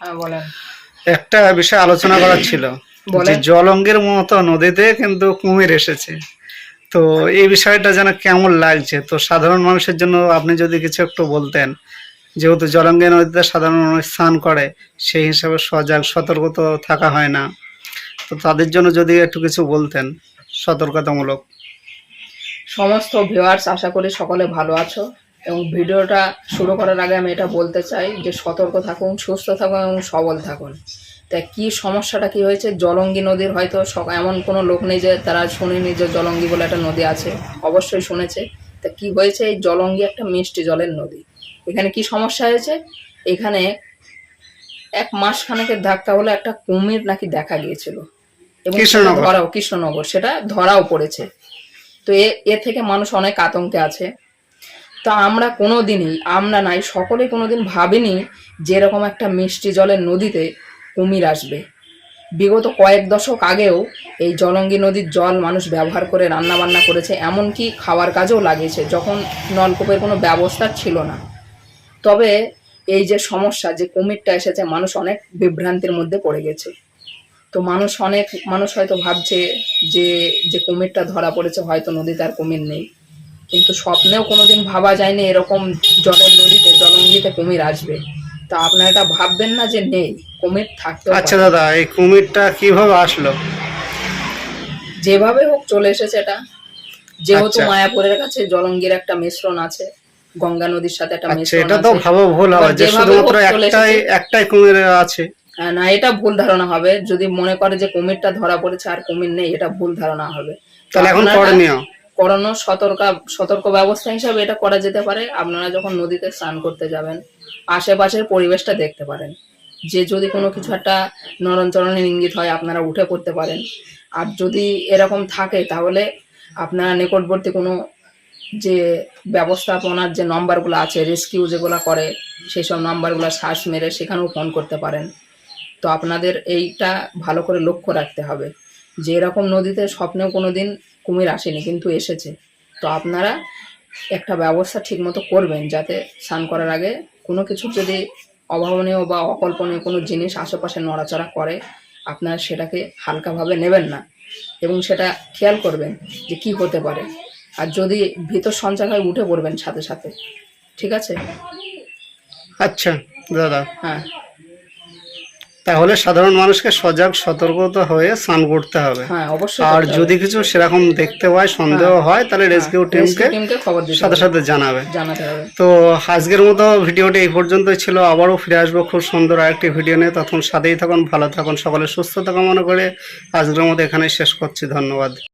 হ্যাঁ একটা বিষয় আলোচনা করার ছিল। যে জলঙ্গের মতো নদীতে কিন্তু কুমির এসেছে। তো এই বিষয়টা যেন কেমন লাগছে? তো সাধারণ মানুষের জন্য আপনি যদি কিছু একটু বলতেন যেহেতু জলঙ্গের নদীতে সাধারণ মানুষ স্নান করে সেই হিসাবে সজাগ সতর্ক তো থাকা হয় না। তো তাদের জন্য যদি একটু কিছু বলতেন সতর্কতামূলক। সমস্ত ভিউয়ার্স আশা করি সকলে ভালো আছো। এবং ভিডিওটা শুরু করার আগে আমি এটা বলতে চাই যে সতর্ক থাকুন সুস্থ থাকুন এবং সবল থাকুন। তা কি সমস্যাটা কি হয়েছে? জলঙ্গি নদীর হয়তো এমন কোনো লোক নেই যে তারা শুনেনি যে জলঙ্গি বলে একটা নদী আছে। অবশ্যই শুনেছে। তা কি হয়েছে? এই জলঙ্গি একটা মিষ্টি জলের নদী। এখানে কি সমস্যা হয়েছে? এখানে এক মাস খানেকের ধাক্কা হলে একটা কুমির নাকি দেখা গিয়েছিল। এবং। ধরাও কৃষ্ণনগর। সেটা ধরাও পড়েছে। তো এ এ থেকে মানুষ অনেক আতঙ্কে আছে। তো আমরা কোনো দিনই আমরা নাই, সকলে কোনোদিন ভাবিনি যে এরকম একটা মিষ্টি জলের নদীতে কুমির আসবে। বিগত কয়েক দশক আগেও এই জলঙ্গি নদীর জল মানুষ ব্যবহার করে রান্না বান্না করেছে, এমনকি খাওয়ার কাজেও লাগিয়েছে, যখন নলকূপের কোনো ব্যবস্থা ছিল না। তবে এই যে সমস্যা, যে কুমিরটা এসেছে, মানুষ অনেক বিভ্রান্তির মধ্যে পড়ে গেছে। তো মানুষ অনেক, মানুষ হয়তো ভাবছে যে যে কুমিরটা ধরা পড়েছে, হয়তো নদীতে আর কুমির নেই। কিন্তু স্বপ্নেও কোনোদিন ভাবা যায়নি এরকম জলের নদীতে জলঙ্গিতে কুমির আসবে। তা আপনারা এটা ভাববেন না যে নেই কুমির থাকতে আচ্ছা দাদা এই কুমিরটা কীভাবে আসলো? যেভাবে হোক চলে এসেছে এটা। যেহেতু আচ্ছা। মায়াপুরের কাছে জলঙ্গির একটা মিশ্রণ আছে গঙ্গা নদীর সাথে একটা আচ্ছা মিশ্রণ এটা তো ভাবো ভুল হবে যে শুধুমাত্র একটাই একটাই কুমির আছে। হ্যাঁ, না এটা ভুল ধারণা হবে। যদি মনে করে যে কুমিরটা ধরা পড়েছে আর কুমির নেই এটা ভুল ধারণা হবে। তাহলে এখন করণীয়? করোনা সতর্ক সতর্ক ব্যবস্থা হিসাবে এটা করা যেতে পারে। আপনারা যখন নদীতে স্নান করতে যাবেন, আশেপাশের পরিবেশটা দেখতে পারেন। যে যদি কোনো কিছু একটা নরণচরণের ইঙ্গিত হয়, আপনারা উঠে পড়তে পারেন। আর যদি এরকম থাকে, তাহলে আপনারা নিকটবর্তী কোনো যে ব্যবস্থাপনার যে নম্বরগুলো আছে, রেস্কিউ যেগুলো করে সেই সব নম্বরগুলো শ্বাস মেরে সেখানেও ফোন করতে পারেন। তো আপনাদের এইটা ভালো করে লক্ষ্য রাখতে হবে। যে এরকম নদীতে স্বপ্নেও কোনো দিন কুমির আসেনি কিন্তু এসেছে। তো আপনারা একটা ব্যবস্থা ঠিকমতো করবেন যাতে স্নান করার আগে কোনো কিছু যদি অভাবনীয় বা অকল্পনীয় কোনো জিনিস আশেপাশে নড়াচড়া করে আপনারা সেটাকে হালকাভাবে নেবেন না। এবং সেটা খেয়াল করবেন যে কি হতে পারে। আর যদি ভিতর সঞ্চার হয় উঠে পড়বেন সাথে সাথে। ঠিক আছে? আচ্ছা দাদা। হ্যাঁ। তাহলে সাধারণ মানুষকে সজাগ সতর্কতা হয়ে স্নান করতে হবে। হ্যাঁ আর যদি কিছু সেরকম দেখতে হয় সন্দেহ হয়। তাহলে রেস্কিউ টিমকে খবর দিতে সাথে সাথে জানাবে। তো আজকের মতো ভিডিওটি এই পর্যন্তই ছিল। আবারও ফিরে আসব খুব সুন্দর আরেকটি ভিডিও নিয়ে। তখন সাথেই থাকুন ভালো থাকুন সকলে সুস্থতা কামনা করে। আজকের মতো এখানে শেষ করছি। ধন্যবাদ।